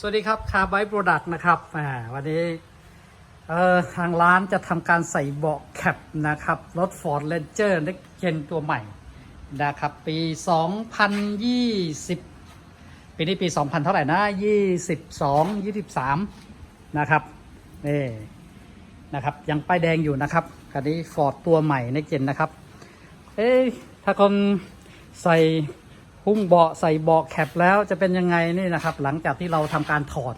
สวัสดีครับคาร์ไบโปรดักต์นะครับวันนี้เออทางร้านจะทำการใส่เบาะแคปนะครับรถ Ford Ranger Next Gen ตัวใหม่นะครับปี 2020 ปีนี้ปี 2000 เท่าไหร่นะ 22 23 นะครับนี่นะครับยังป้ายแดงอยู่นะครับคันนี้ Ford ตัวใหม่ Next Gen นะครับเอ๊ะถ้าคนใส่ หุ้มเบาะใส่เบาะแคปแล้วจะเป็นยังไงนี่นะครับ หลังจากที่เราทำการถอด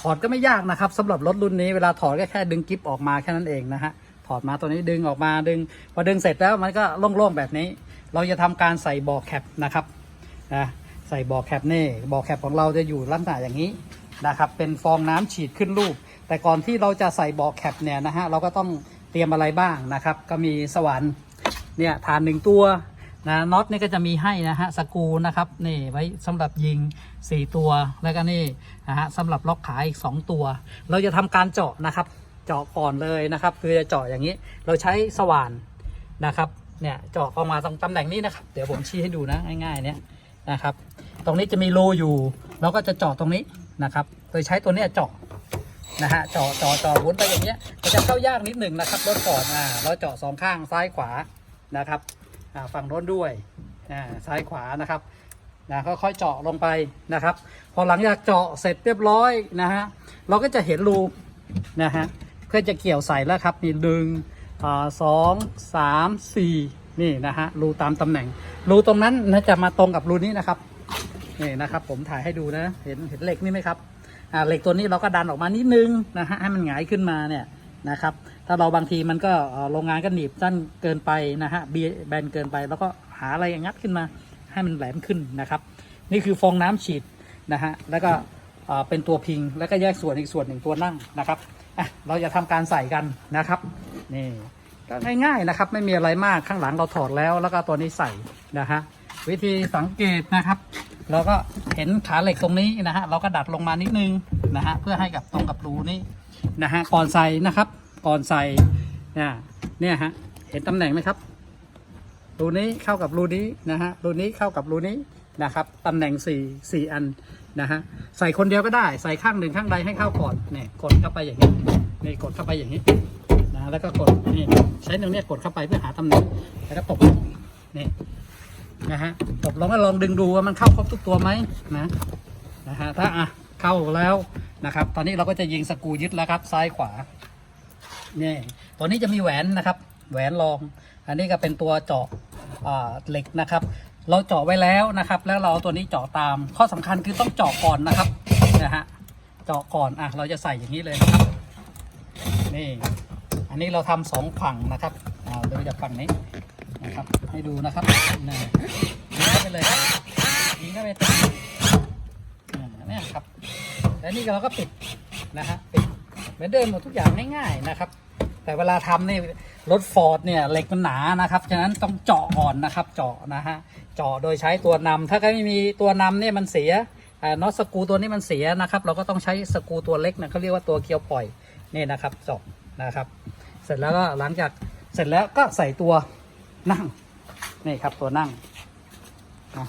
ถอดก็ไม่ยากนะครับสำหรับรถรุ่นนี้เวลาถอดก็แค่ดึงกิ๊บออกมาแค่นั้นเองนะฮะถอดมาตัวนี้ดึงออกมาดึงพอดึงเสร็จแล้วมันก็โล่งๆแบบนี้ เราจะทำการใส่เบาะแคปนะครับนะใส่เบาะแคปนี่เบาะแคปของเราจะอยู่ลักษณะอย่างนี้นะครับเป็นฟองน้ำฉีดขึ้นรูป แต่ก่อนที่เราจะใส่เบาะแคปเนี่ยนะฮะเราก็ต้องเตรียมอะไรบ้างนะครับ ก็มีสว่านเนี่ยฐานหนึ่งตัว นะน็อตนี่ก็จะมีให้นะฮะสกูนะครับนี่ไว้สำหรับยิง 4 ตัวแล้วก็นี่นะฮะสำหรับล็อกขาอีก 2 ตัว เราจะทำการเจาะนะครับ เจาะก่อนเลยนะครับ คือจะเจาะอย่างนี้ เราใช้สว่านนะครับเนี่ยเจาะออกมาตรงตำแหน่งนี้นะครับ เดี๋ยวผมชี้ให้ดูนะง่ายๆเนี่ยนะครับ ตรงนี้จะมีรูอยู่ เราก็จะเจาะตรงนี้นะครับ โดยใช้ตัวนี้เจาะนะฮะเจาะเจาะเจาะวนไปอย่างเงี้ยมันจะเข้ายากนิดหนึ่งนะครับรถฟอร์ดอ่าเราเจาะสองข้างซ้ายขวานะครับ ฝั่งโน้นด้วยซ้ายขวานะครับนะค่อยๆเจาะลงไปนะครับ พอหลังจากเจาะเสร็จเรียบร้อยนะฮะเราก็จะเห็นรูนะฮะเพื่อจะเกี่ยวใส่แล้วครับนี่หนึ่งสองสามสี่นี่นะฮะรูตามตำแหน่ง รูตรงนั้นนะจะมาตรงกับรูนี้นะครับนี่นะครับ ผมถ่ายให้ดูนะเห็นเห็นเหล็กนี่ไหมครับอ่าเหล็กตัวนี้เราก็ดันออกมานิดนึงนะฮะให้มันหงายขึ้นมาเนี่ยนะครับ ถ้าเราบางทีมันก็โรงงานก็หนีบสั้นเกินไปนะฮะเบียแบนเกินไป แล้วก็หาอะไรงัดขึ้นมาให้มันแหลมขึ้นนะครับ นี่คือฟองน้ำฉีดนะฮะแล้วก็เป็นตัวพิงแล้วก็แยกส่วนอีกส่วนหนึ่งตัวนั่งนะครับอะเราจะทำการใส่กันนะครับนี่ก็ง่ายๆนะครับ ไม่มีอะไรมากข้างหลังเราถอดแล้ว แล้วก็ตัวนี้ใส่นะฮะวิธีสังเกตนะครับเราก็เห็นขาเหล็กตรงนี้นะฮะเราก็ดัดลงมานิดนึงนะฮะเพื่อให้กับตรงกับรูนี้นะฮะก่อนใส่นะครับ ก่อนใส่เนี่ยเนี่ยฮะเห็นตำแหน่งไหมครับรูนี้เข้ากับรูนี้นะฮะรูนี้เข้ากับรูนี้นะครับตำแหน่งสี่สี่อันนะฮะใส่คนเดียวก็ได้ใส่ข้างหนึ่งข้างใดให้เข้าก่อนเนี่ยกดเข้าไปอย่างนี้นี่กดเข้าไปอย่างนี้นะแล้วก็กดนี่ใช้ตรงเนี้ยกดเข้าไปเพื่อหาตำแหน่งแล้วก็ตบนี่นะฮะตบลองก็ลองดึงดูว่ามันเข้าครบทุกตัวไหมนะนะฮะถ้าอะเข้าแล้วนะครับ ตอนนี้เราก็จะยิงสกูยึดแล้วครับซ้ายขวา นี่ตัวนี้จะมีแหวนนะครับ แหวนรอง อันนี้ก็เป็นตัวเจาะเหล็กนะครับ เราเจาะไว้แล้วนะครับ แล้วเราตัวนี้เจาะตาม ข้อสำคัญคือต้องเจาะก่อนนะครับนะฮะเจาะก่อนอะเราจะใส่อย่างนี้เลยนะครับ นี่ อันนี้เราทำสองฝั่งนะครับอ่าโดยจากฝั่งนี้นะครับ ให้ดูนะครับนี่ยิงเข้าไปเลยยิงเข้าไปติดอ่าเนี่ยครับ แล้วนี่เราก็ปิดนะฮะปิด เหมือนเดิมหมดทุกอย่างง่ายๆนะครับ แต่เวลาทำนี่รถฟอร์ดเนี่ยเหล็กมันหนานะครับฉะนั้นต้องเจาะก่อนนะครับ เจาะนะฮะเจาะโดยใช้ตัวนำถ้าไม่มีตัวนำเนี่ยมันเสียน็อตสกูตัวนี้มันเสียนะครับ เราก็ต้องใช้สกูตัวเล็กนะเขาเรียกว่าตัวเกียวปล่อยนี่นะครับเจาะนะครับ เสร็จแล้วก็หลังจากเสร็จแล้วก็ใส่ตัวนั่งนี่ครับตัวนั่งนะ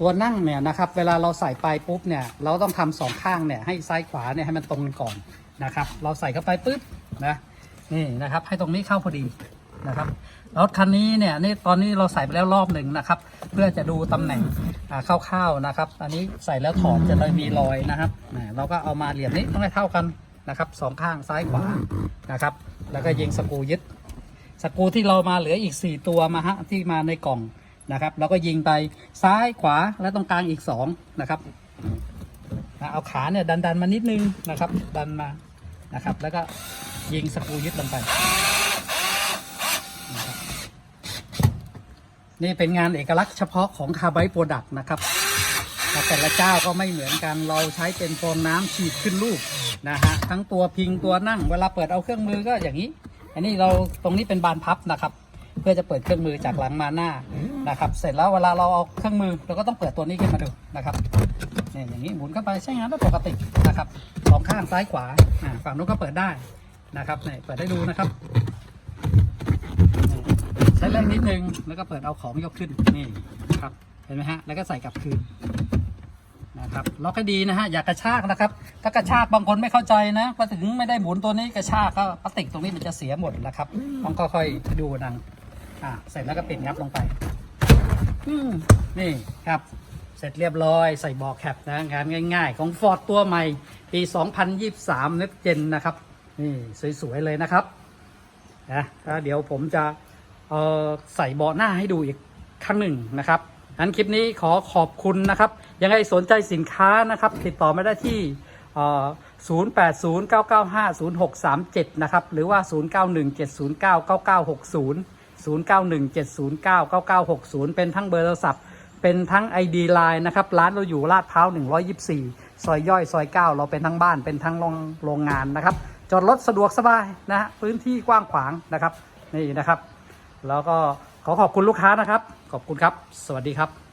ตัวนั่งเนี่ยนะครับเวลาเราใส่ไปปุ๊บเนี่ยเราต้องทำสองข้างเนี่ยให้ซ้ายขวาเนี่ยให้มันตรงกันก่อนนะครับ เราใส่เข้าไปปุ๊บนะนี่นะครับ ให้ตรงนี้เข้าพอดีนะครับรถคันนี้เนี่ยนี่ตอนนี้เราใส่ไปแล้วรอบหนึ่งนะครับ เพื่อจะดูตำแหน่งอ่าคร่าวๆนะครับ อันนี้ใส่แล้วถอดจะเลยมีรอยนะครับอ่เราก็เอามาเหลี่ยมนี้ต้องให้เท่ากันนะครับสองข้างซ้ายขวานะครับ แล้วก็ยิงสกูยึดสกูที่เรามาเหลืออีก 4 ตัวมาฮะที่มาในกล่อง นะครับเราก็ยิงไปซ้ายขวาและตรงกลางอีก2นะครับนะเอาขาเนี่ยดันดันมานิดนึงนะครับ ดันมานะครับ แล้วก็ยิงสกูยึดลงไปนี่เป็นงานเอกลักษณ์เฉพาะของคาร์ไบโปรดักต์นะครับแต่ละเจ้าก็ไม่เหมือนกัน เราใช้เป็นฟองน้ำฉีดขึ้นลูกนะฮะ ทั้งตัวพิงตัวนั่ง เวลาเปิดเอาเครื่องมือก็อย่างนี้ อันนี้เราตรงนี้เป็นบานพับนะครับ พื่อจะเปิดเครื่องมือจากหลังมาหน้านะครับ เสร็จแล้วเวลาเราเอาเครื่องมือเราก็ต้องเปิดตัวนี้ขึ้นมาดูนะครับเนี่ยอย่างนี้หมุนเข้าไปใช้งานได้ปกตินะครับสองข้างซ้ายขวาอ่าฝั่งนู้นก็เปิดได้นะครับเนี่ยเปิดได้ดูนะครับนี่ใช้แรงนิดนึงแล้วก็เปิดเอาของยกขึ้นนี่นะครับเห็นไหมฮะแล้วก็ใส่กลับคืนนะนะครับล็อกให้ดีนะฮะอย่ากระชากนะครับ ถ้ากระชากบางคนไม่เข้าใจนะพอถึงไม่ได้หมุนตัวนี้กระชากก็พลาสติกตรงนี้มันจะเสียหมดนะครับต้องค่อยๆดูนัง อ่าเสร็จแล้วก็ปิดงับลงไปอืมนี่ครับ เสร็จเรียบร้อยใส่บอกแคปนะงานง่ายๆ ของฟอร์ดตัวใหม่ ปี 2023 เน็ตเจนนะครับ นี่สวยๆเลยนะครับนะแล้วเดี๋ยวผมจะเอ่อใส่เบาะหน้าให้ดูอีกครั้งหนึ่งนะครับนั้นคลิปนี้ขอขอบคุณนะครับ ยังไงสนใจสินค้านะครับ ติดต่อมาได้ที่เอ่อ0809950637 นะครับ หรือว่า 0917099960 0917099960 เป็นทั้งเบอร์โทรศัพท์ เป็นทั้ง ID Line นะครับ ร้านเราอยู่ลาดพร้าว124 ซอยย่อย ซอย 9 เราเป็นทั้งบ้าน เป็นทั้งโรงโรงงานนะครับ จอดรถสะดวกสบายนะฮะ พื้นที่กว้างขวางนะครับ นี่นะครับ แล้วก็ขอขอบคุณลูกค้านะครับ ขอบคุณครับ สวัสดีครับ